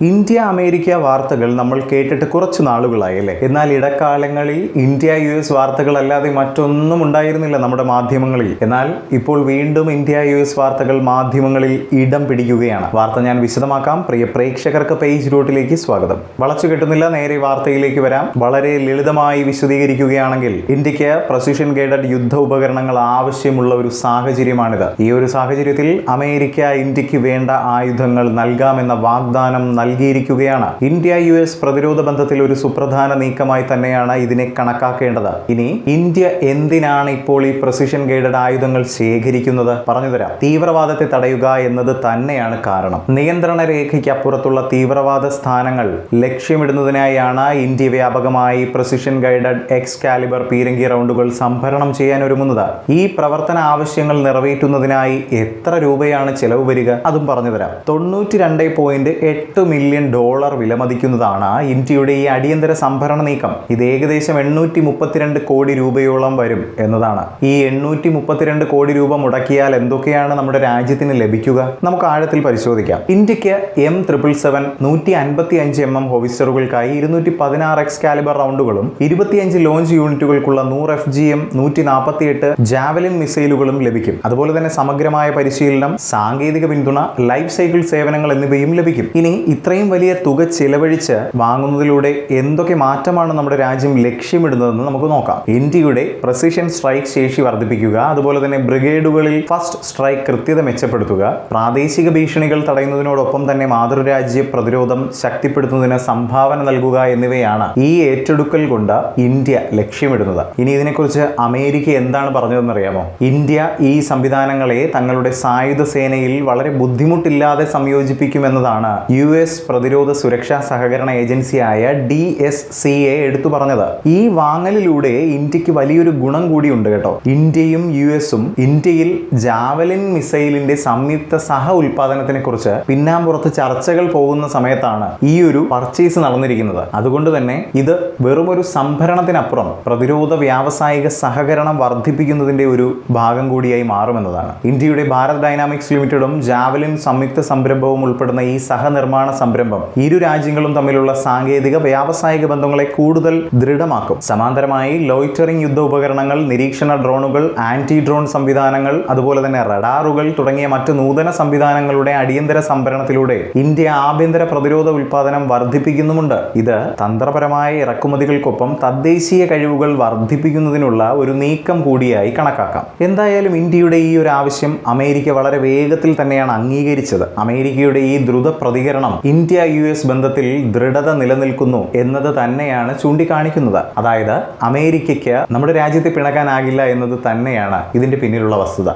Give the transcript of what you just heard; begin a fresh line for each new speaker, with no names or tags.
India America വാർത്തകൾ നമ്മൾ കേട്ടിട്ട് കുറച്ച് നാളുകളായി അല്ലേ? എന്നാൽ ഇടക്കാലങ്ങളിൽ ഇന്ത്യ യു എസ് വാർത്തകളല്ലാതെ മറ്റൊന്നും ഉണ്ടായിരുന്നില്ല നമ്മുടെ മാധ്യമങ്ങളിൽ. എന്നാൽ ഇപ്പോൾ വീണ്ടും ഇന്ത്യ യു എസ് വാർത്തകൾ മാധ്യമങ്ങളിൽ ഇടം പിടിക്കുകയാണ്. വാർത്ത ഞാൻ വിശദമാക്കാം. പ്രിയ പ്രേക്ഷകർക്ക് പേജ് റൂട്ടിലേക്ക് സ്വാഗതം. വളച്ചു കിട്ടുന്നില്ല നേരെ വാർത്തയിലേക്ക് വരാം. വളരെ ലളിതമായി വിശദീകരിക്കുകയാണെങ്കിൽ ഇന്ത്യയ്ക്ക് പ്രസിഷൻ ഗൈഡഡ് യുദ്ധ ഉപകരണങ്ങൾ ആവശ്യമുള്ള ഒരു സാഹചര്യമാണിത്. ഈ ഒരു സാഹചര്യത്തിൽ അമേരിക്ക ഇന്ത്യയ്ക്ക് വേണ്ട ആയുധങ്ങൾ നൽകാമെന്ന വാഗ്ദാനം നൽകിയിരിക്കുകയാണ്. ഇന്ത്യ യു എസ് പ്രതിരോധ ബന്ധത്തിൽ ഒരു സുപ്രധാന നീക്കമായി തന്നെയാണ് ഇതിനെ കണക്കാക്കേണ്ടത്. ഇനി ഇന്ത്യ എന്തിനാണ് ഇപ്പോൾ ഈ പ്രസിഷൻ ഗൈഡഡ് ആയുധങ്ങൾ ശേഖരിക്കുന്നത്? പറഞ്ഞുതരാം. തീവ്രവാദത്തെ തടയുക എന്നത് തന്നെയാണ് കാരണം. നിയന്ത്രണ രേഖയ്ക്ക് അപ്പുറത്തുള്ള തീവ്രവാദ സ്ഥാനങ്ങൾ ലക്ഷ്യമിടുന്നതിനായാണ് ഇന്ത്യ വ്യാപകമായി പ്രസിഷൻ ഗൈഡഡ് എക്സ് കാലിബർ പീരങ്കി റൗണ്ടുകൾ സംഭരണം ചെയ്യാൻ ഒരുങ്ങുന്നത്. ഈ പ്രവർത്തന ആവശ്യങ്ങൾ നിറവേറ്റുന്നതിനായി എത്ര രൂപയാണ് ചെലവ് വരിക? അതും പറഞ്ഞുതരാം. തൊണ്ണൂറ്റി രണ്ട് പോയിന്റ് എട്ട് മില്യൺ ഡോളർ വിലമതിക്കുന്നതാണ് ഇന്ത്യയുടെ ഈ അടിയന്തര സംഭരണ നീക്കം. ഇത് ഏകദേശം എണ്ണൂറ്റി മുപ്പത്തിരണ്ട് കോടി രൂപയോളം വരും എന്നതാണ്. ഈ എണ്ണൂറ്റി മുപ്പത്തിരണ്ട് കോടി രൂപ മുടക്കിയാൽ എന്തൊക്കെയാണ് നമ്മുടെ രാജ്യത്തിന് ലഭിക്കുക? നമുക്ക് ആഴത്തിൽ പരിശോധിക്കാം. ഇന്ത്യയ്ക്ക് എം ട്രിപ്പിൾ സെവൻ നൂറ്റി അൻപത്തി അഞ്ച് എം എം ഇരുന്നൂറ്റി പതിനാറ് എക്സ് കാലിബർ റൗണ്ടുകളും ഇരുപത്തിയഞ്ച് ലോഞ്ച് യൂണിറ്റുകൾക്കുള്ള നൂറ് എഫ് ജി എം നൂറ്റി നാൽപ്പത്തി എട്ട് ജാവലിൻ മിസൈലുകളും ലഭിക്കും. അതുപോലെ തന്നെ സമഗ്രമായ പരിശീലനം സാങ്കേതിക പിന്തുണ ലൈഫ് സൈക്കിൾ സേവനങ്ങൾ എന്നിവയും ലഭിക്കും. ഇനി ഇത്രയും വലിയ തുക ചിലവഴിച്ച് വാങ്ങുന്നതിലൂടെ എന്തൊക്കെ മാറ്റമാണ് നമ്മുടെ രാജ്യം ലക്ഷ്യമിടുന്നതെന്ന് നമുക്ക് നോക്കാം. ഇന്ത്യയുടെ പ്രസിഷൻ സ്ട്രൈക്ക് ശേഷി വർദ്ധിപ്പിക്കുക അതുപോലെ തന്നെ ബ്രിഗേഡുകളിൽ ഫസ്റ്റ് സ്ട്രൈക്ക് കൃത്യത മെച്ചപ്പെടുത്തുക പ്രാദേശിക ഭീഷണികൾ തടയുന്നതിനോടൊപ്പം തന്നെ മാതൃരാജ്യ പ്രതിരോധം ശക്തിപ്പെടുത്തുന്നതിന് സംഭാവന നൽകുക എന്നിവയാണ് ഈ ഏറ്റെടുക്കൽ കൊണ്ട് ഇന്ത്യ ലക്ഷ്യമിടുന്നത്. ഇനി ഇതിനെക്കുറിച്ച് അമേരിക്ക എന്താണ് പറഞ്ഞതെന്ന് അറിയാമോ ഇന്ത്യ ഈ സംവിധാനങ്ങളെ തങ്ങളുടെ സായുധ സേനയിൽ വളരെ ബുദ്ധിമുട്ടില്ലാതെ സംയോജിപ്പിക്കുമെന്നതാണ് യു എസ് പ്രതിരോധ സുരക്ഷാ സഹകരണ ഏജൻസിയായ ഡി എസ് സി എ എടുത്തു പറഞ്ഞത്. ഈ വാങ്ങലിലൂടെ ഇന്ത്യയ്ക്ക് വലിയൊരു ഗുണം കൂടിയുണ്ട് കേട്ടോ. ഇന്ത്യയും യു എസും ഇന്ത്യയിൽ ജാവലിൻ മിസൈലിന്റെ സംയുക്ത സഹ ഉൽപാദനത്തിനെ കുറിച്ച് പിന്നാമ്പുറത്ത് ചർച്ചകൾ പോകുന്ന സമയത്താണ് ഈ ഒരു പർച്ചേസ് നടന്നിരിക്കുന്നത്. അതുകൊണ്ട് തന്നെ ഇത് വെറും ഒരു സംഭരണത്തിനപ്പുറം പ്രതിരോധ വ്യാവസായിക സഹകരണം വർദ്ധിപ്പിക്കുന്നതിന്റെ ഒരു ഭാഗം കൂടിയായി മാറുമെന്നതാണ്. ഇന്ത്യയുടെ ഭാരത് ഡൈനാമിക്സ് ലിമിറ്റഡും ജാവലിൻ സംയുക്ത സംരംഭവും ഉൾപ്പെടുന്ന ഈ സഹനിർമ്മാണ സംരംഭം. ഇരു രാജ്യങ്ങളും തമ്മിലുള്ള സാങ്കേതിക വ്യാവസായിക ബന്ധങ്ങളെ കൂടുതൽ ദൃഢമാക്കും. സമാന്തരമായി ലോയിറ്ററിംഗ് യുദ്ധ ഉപകരണങ്ങൾ നിരീക്ഷണ ഡ്രോണുകൾ ആന്റി ഡ്രോൺ സംവിധാനങ്ങൾ അതുപോലെ തന്നെ റഡാറുകൾ തുടങ്ങിയ മറ്റ് നൂതന സംവിധാനങ്ങളുടെ അടിയന്തര സംഭരണത്തിലൂടെ ഇന്ത്യ ആഭ്യന്തര പ്രതിരോധ ഉൽപാദനം വർദ്ധിപ്പിക്കുന്നുമുണ്ട്. ഇത് തന്ത്രപരമായ ഇറക്കുമതികൾക്കൊപ്പം തദ്ദേശീയ കഴിവുകൾ വർദ്ധിപ്പിക്കുന്നതിനുള്ള ഒരു നീക്കം കൂടിയായി കണക്കാക്കാം. എന്തായാലും ഇന്ത്യയുടെ ഈ ഒരു ആവശ്യം അമേരിക്ക വളരെ വേഗത്തിൽ തന്നെയാണ് അംഗീകരിച്ചത്. അമേരിക്കയുടെ ഈ ദ്രുത പ്രതികരണം ഇന്ത്യ യു എസ് ബന്ധത്തിൽ ദൃഢത നിലനിൽക്കുന്നു എന്നത് തന്നെയാണ് ചൂണ്ടിക്കാണിക്കുന്നത്. അതായത് അമേരിക്കയ്ക്ക് നമ്മുടെ രാജ്യത്തെ പിണക്കാനാകില്ല എന്നത് തന്നെയാണ് ഇതിന്റെ പിന്നിലുള്ള വസ്തുത.